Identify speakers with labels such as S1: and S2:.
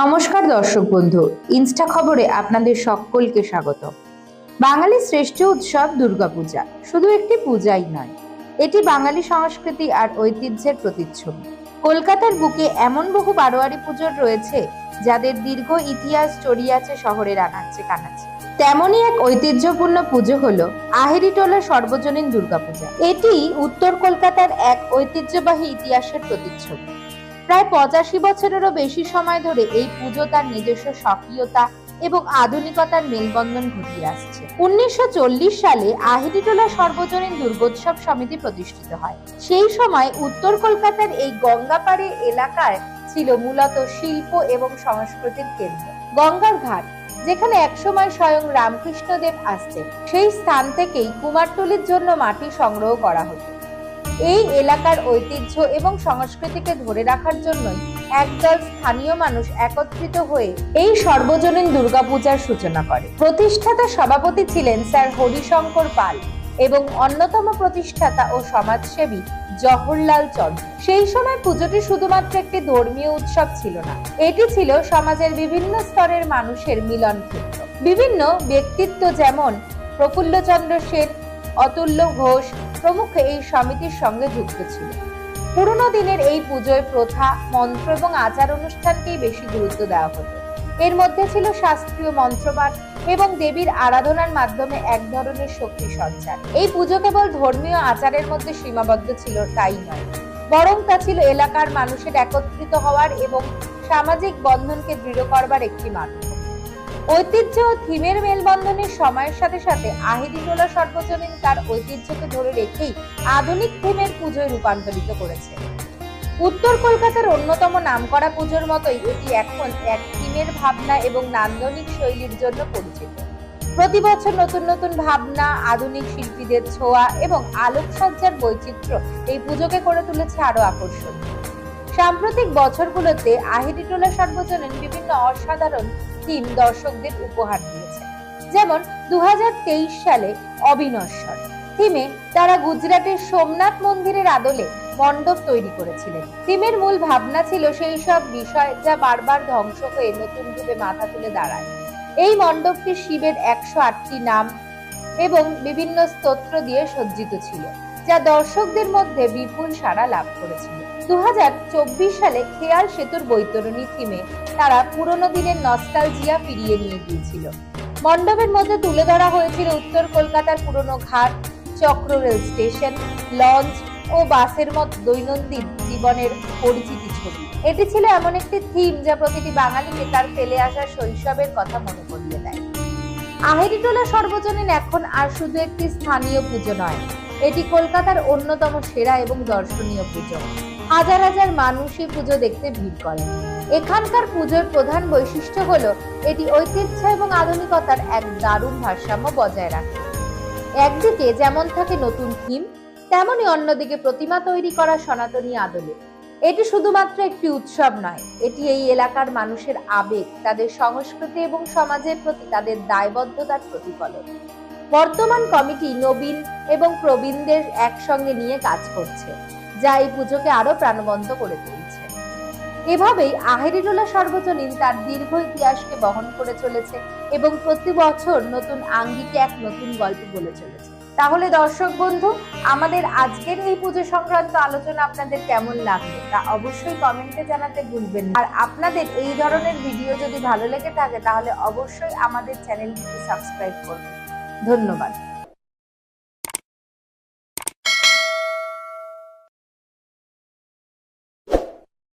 S1: নমস্কার দর্শক বন্ধু, ইনস্টা খবরে আপনাদের সকলকে স্বাগত। বাঙালির শ্রেষ্ঠ উৎসব দুর্গাপূজা, শুধু একটি পূজাই নয়, এটি বাঙালি সংস্কৃতি আর ঐতিহ্যের প্রতিচ্ছবি। কলকাতার বুকে এমন বহু বারোয়ারি পুজোর রয়েছে, যাদের দীর্ঘ ইতিহাস ছড়িয়ে আছে শহরের আনাচে কানাচে। তেমনই এক ঐতিহ্যপূর্ণ পুজো হলো আহেরিটোলা সর্বজনীন দুর্গাপূজা। এটি উত্তর কলকাতার এক ঐতিহ্যবাহী ইতিহাসের প্রতিচ্ছবি। প্রায় পঁচাশি বছরেরও বেশি সময় ধরে এই পুজো তার নিজস্ব স্বকীয়তা এবং আধুনিকতার মেলবন্ধন ঘটিয়ে আসছে। উনিশশো সালে আহিরিটোলা সর্বজনীন দুর্গোৎসব সমিতি প্রতিষ্ঠিত হয়। সেই সময় উত্তর কলকাতার এই গঙ্গাপাড়ে এলাকায় ছিল মূলত শিল্প এবং সংস্কৃতির কেন্দ্র। গঙ্গার ঘাট, যেখানে একসময় স্বয়ং রামকৃষ্ণদেব আসতেন। সেই স্থান থেকেই কুমারটুলির জন্য মাটি সংগ্রহ করা হতো। এই এলাকার ঐতিহ্য এবং সংস্কৃতিকে ধরে রাখার জন্যই একদল স্থানীয় মানুষ একত্রিত হয়ে এই সর্বজনীন দুর্গাপূজার সূচনা করে। প্রতিষ্ঠাতা সভাপতি ছিলেন স্যার হরিশঙ্কর পাল এবং অন্যতম প্রতিষ্ঠাতা ও সমাজসেবী জওহরলাল চন্দ্র। সেই সময় পুজোটি শুধুমাত্র একটি ধর্মীয় উৎসব ছিল না, এটি ছিল সমাজের বিভিন্ন স্তরের মানুষের মিলন ক্ষেত্র বিভিন্ন ব্যক্তিত্ব যেমন প্রফুল্লচন্দ্র সেন অতুল্য ঘোষ প্রমুখ এই সমিতির সঙ্গে যুক্ত ছিল পুরনো দিনের এই পুজোয় প্রথা, মন্ত্র এবং আচার অনুষ্ঠানকেই বেশি গুরুত্ব দেওয়া হতো। এর মধ্যে ছিল শাস্ত্রীয় মন্ত্রপাঠ এবং দেবীর আরাধনার মাধ্যমে এক ধরনের শক্তি সঞ্চার। এই পুজো কেবল ধর্মীয় আচারের মধ্যে সীমাবদ্ধ ছিল, তাই নয়। বরং তা ছিল এলাকার মানুষের একত্রিত হওয়ার এবং সামাজিক বন্ধনকে দৃঢ় করবার একটি মাধ্যম। ঐতিহ্য ও থিমের মেলবন্ধনের সময়ের সাথে সাথে আহিরিটোলা সর্বজনীন তার ঐতিহ্যকে ধরে রেখেই আধুনিক থিমের পুজোয় রূপান্তরিত করেছে। উত্তর কলকাতার অন্যতম নামকরা পুজোর মতোই এটি এখন এক থিমের ভাবনা এবং নান্দনিক শৈলীর জন্য পরিচিত। প্রতি বছর নতুন নতুন ভাবনা, আধুনিক শিল্পীদের ছোঁয়া এবং আলোকসজ্জার বৈচিত্র্য এই পুজোকে করে তুলেছে আরও আকর্ষণীয়। সাম্প্রতিক বছরগুলোতে আহিরিটোলা সর্বজনীন বিভিন্ন অসাধারণ থিম দর্শকদের উপহার দিয়েছে। যেমন দু সালে অবিনশ্বর। থিমে তারা গুজরাটের সোমনাথ মন্দিরের আদলে মণ্ডপ তৈরি করেছিলেন। থিমের মূল ভাবনা ছিল সেই সব বিষয় যা বারবার ধ্বংস হয়ে নতুন রূপে মাথা তুলে দাঁড়ায়। এই মণ্ডপটি শিবের একশো আটটি নাম এবং বিভিন্ন স্তোত্র দিয়ে সজ্জিত ছিল। যা দর্শকদের মধ্যে বিপুল সাড়া লাভ করেছিল। দু সালে খেয়াল সেতুর বৈতরণী থিমে তারা পুরনো দিনের নস্টালজিয়া ফিরিয়ে নিয়ে গিয়েছিল। মণ্ডপের মধ্যে তুলে ধরা হয়েছিল উত্তর কলকাতার পুরনো ঘাট, চক্র রেল স্টেশন, লঞ্চ ও বাসের মত দৈনন্দিন জীবনের পরিচিতি ছবি। এটি ছিল এমন একটি থিম যা প্রতিটি বাঙালিকে তার ফেলে আসা শৈশবের কথা মনে করিয়ে দেয়। আহেরিটোলা সর্বজনীন এখন আর শুধু একটি স্থানীয় পুজো নয় এটি কলকাতার অন্যতম সেরা এবং দর্শনীয় পুজো। হাজার হাজার মানুষই পুজো দেখতে ভিড় করেন। এখানকার পুজোর প্রধান বৈশিষ্ট্য হলো, এটি ঐতিহ্য এবং আধুনিকতার এক দারুণ ভারসাম্য বজায় রাখে। একদিকে যেমন থাকে নতুন থিম তেমনই অন্যদিকে প্রতিমা তৈরি করা সনাতনী আদলে। এটি শুধুমাত্র একটি উৎসব নয়, এটি এই এলাকার মানুষের আবেগ, তাদের সংস্কৃতি এবং সমাজের প্রতি তাদের দায়বদ্ধতার প্রতিফলন। বর্তমান কমিটি নবীন এবং প্রবীণদের একসঙ্গে নিয়ে কাজ করছে, যা এই পুজোকে আরও প্রাণবন্ত করে তুলছে। এভাবেই আহেরিটোলা সর্বজনীন তার দীর্ঘ ইতিহাসকে বহন করে চলেছে এবং প্রতি বছর নতুন আঙ্গিকে এক নতুন গল্প বলে চলেছে। তাহলে দর্শক বন্ধু, আমাদের আজকের এই পুজো সংক্রান্ত আলোচনা আপনাদের কেমন লাগল তা অবশ্যই কমেন্টে জানাতে ভুলবেন আর আপনাদের এই ধরনের ভিডিও যদি ভালো লেগে থাকে, তাহলে অবশ্যই আমাদের চ্যানেলটিকে সাবস্ক্রাইব করবেন। ধন্যবাদ।